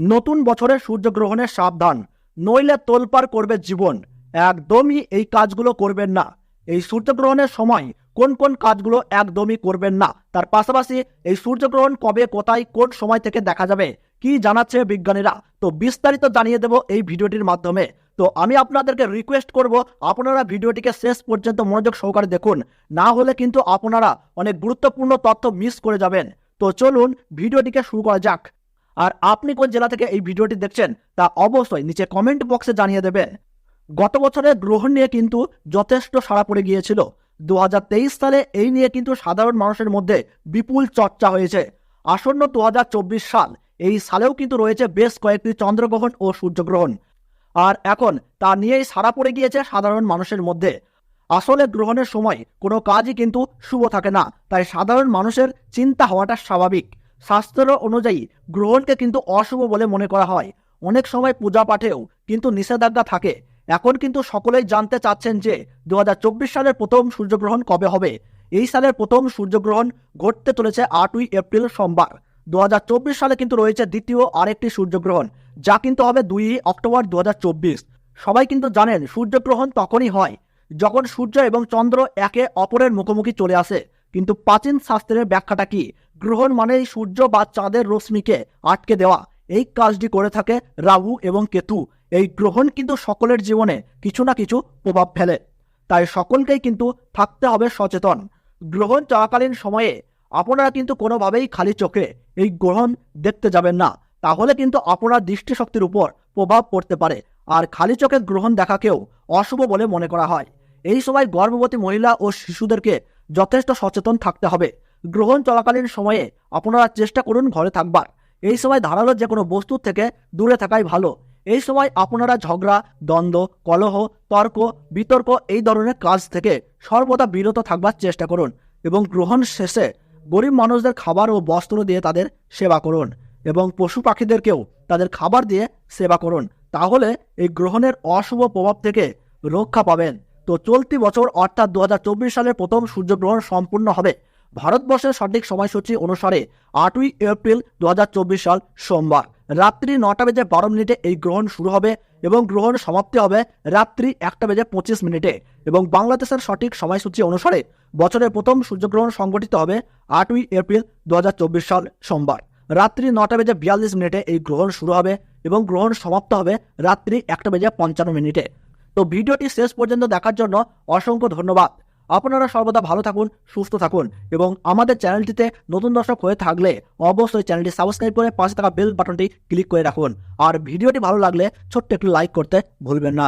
নতুন বছরে সূর্যগ্রহণের সাবধান। নইলে তোলপার করবে জীবন। একদমই এই কাজগুলো করবেন না। এই সূর্যগ্রহণের সময় কোন কোন কাজগুলো একদমই করবেন না। তার পাশাপাশি এই সূর্যগ্রহণ কবে, কোথায়, কোন সময় থেকে দেখা যাবে, কি জানাচ্ছে বিজ্ঞানীরা? তো বিস্তারিত জানিয়ে দেব এই ভিডিওটির মাধ্যমে। তো আমি আপনাদেরকে রিকোয়েস্ট করব, আপনারা ভিডিওটিকে শেষ পর্যন্ত মনোযোগ সহকারে দেখুন। না হলে কিন্তু আপনারা অনেক গুরুত্বপূর্ণ তথ্য মিস করে যাবেন। তো চলুন, ভিডিওটিকে শুরু করা যাক। আর আপনি কোন জেলা থেকে এই ভিডিওটি দেখছেন তা অবশ্যই নিচে কমেন্ট বক্সে জানিয়ে দেবেন। গত বছরের গ্রহণ নিয়ে কিন্তু যথেষ্ট সাড়া পড়ে গিয়েছিল। দু হাজার তেইশ সালে এই নিয়ে কিন্তু সাধারণ মানুষের মধ্যে বিপুল চর্চা হয়েছে। আসন্ন দু হাজার চব্বিশ সাল এই সালেও কিন্তু রয়েছে বেশ কয়েকটি চন্দ্রগ্রহণ ও সূর্যগ্রহণ। আর এখন তা নিয়েই সাড়া পড়ে গিয়েছে সাধারণ মানুষের মধ্যে। আসলে গ্রহণের সময় কোনো কাজই কিন্তু শুভ থাকে না, তাই সাধারণ মানুষের চিন্তা হওয়াটা স্বাভাবিক। শাস্ত্র অনুযায়ী গ্রহণকে কিন্তু অশুভ বলে মনে করা হয়। অনেক সময় পূজা পাঠেও কিন্তু নিষেধাজ্ঞা থাকে। এখন কিন্তু সকলেই জানতে চাচ্ছেন যে দু হাজার চব্বিশ সালের প্রথম সূর্যগ্রহণ কবে হবে? এই সালের প্রথম সূর্যগ্রহণ ঘটতে চলেছে আটই এপ্রিল সোমবার। দু হাজার চব্বিশ সালে কিন্তু রয়েছে দ্বিতীয় আরেকটি সূর্যগ্রহণ, যা কিন্তু হবে দুই অক্টোবর দু হাজার চব্বিশ। সবাই কিন্তু জানেন সূর্যগ্রহণ তখনই হয় যখন সূর্য এবং চন্দ্র একে অপরের মুখোমুখি চলে আসে। কিন্তু প্রাচীন শাস্ত্রের ব্যাখ্যাটা কি? গ্রহণ মানেই সূর্য বা চাঁদের রশ্মিকে আটকে দেওয়া। এই কাজটি করে থাকে রাহু এবং কেতু। এই গ্রহণ কিন্তু সকলের জীবনে কিছু না কিছু প্রভাব ফেলে। তাই সকলকেই কিন্তু থাকতে হবে সচেতন। গ্রহণ চলাকালীন সময়ে আপনারা কিন্তু কোনোভাবেই খালি চোখে এই গ্রহণ দেখতে যাবেন না। তাহলে কিন্তু আপনার দৃষ্টিশক্তির উপর প্রভাব পড়তে পারে। আর খালি চোখে গ্রহণ দেখাকেও অশুভ বলে মনে করা হয়। এই সময় গর্ভবতী মহিলা ও শিশুদেরকে যথেষ্ট সচেতন থাকতে হবে। গ্রহণ চলাকালীন সময়ে আপনারা চেষ্টা করুন ঘরে থাকবার। এই সময় ধারালো যে কোনো বস্তুর থেকে দূরে থাকাই ভালো। এই সময় আপনারা ঝগড়া, দ্বন্দ্ব, কলহ, তর্ক, বিতর্ক এই ধরনের কাজ থেকে সর্বদা বিরত থাকবার চেষ্টা করুন এবং গ্রহণ শেষে গরিব মানুষদের খাবার ও বস্ত্র দিয়ে তাদের সেবা করুন এবং পশু পাখিদেরকেও তাদের খাবার দিয়ে সেবা করুন। তাহলে এই গ্রহণের অশুভ প্রভাব থেকে রক্ষা পাবেন। তো চলতি বছর অর্থাৎ দু হাজার চব্বিশ সালের প্রথম সূর্যগ্রহণ সম্পূর্ণ হবে। ভারতবর্ষের সঠিক সময়সূচি অনুসারে আটই এপ্রিল দুহাজার চব্বিশ সাল সোমবার। রাত্রি নটা বেজে বারো মিনিটে এই গ্রহণ শুরু হবে এবং গ্রহণ সমাপ্তি হবে রাত্রি একটা বেজে পঁচিশ মিনিটে এবং বাংলাদেশের সঠিক সময়সূচি অনুসারে বছরের প্রথম সূর্যগ্রহণ সংগঠিত হবে আটই এপ্রিল দু হাজার চব্বিশ সাল সোমবার। রাত্রি নটা বেজে বিয়াল্লিশ মিনিটে এই গ্রহণ শুরু হবে এবং গ্রহণ সমাপ্ত হবে রাত্রি একটা বেজে পঞ্চান্ন মিনিটে। তো ভিডিওটি শেষ পর্যন্ত দেখার জন্য অসংখ্য ধন্যবাদ। আপনারা সর্বদা ভালো থাকুন, সুস্থ থাকুন এবং আমাদের চ্যানেলটিতে নতুন দর্শক হয়ে থাকলে অবশ্যই চ্যানেলটি সাবস্ক্রাইব করে পাশে থাকা বেল বাটনটি ক্লিক করে রাখুন। আর ভিডিওটি ভালো লাগলে ছোট্ট একটু লাইক করতে ভুলবেন না।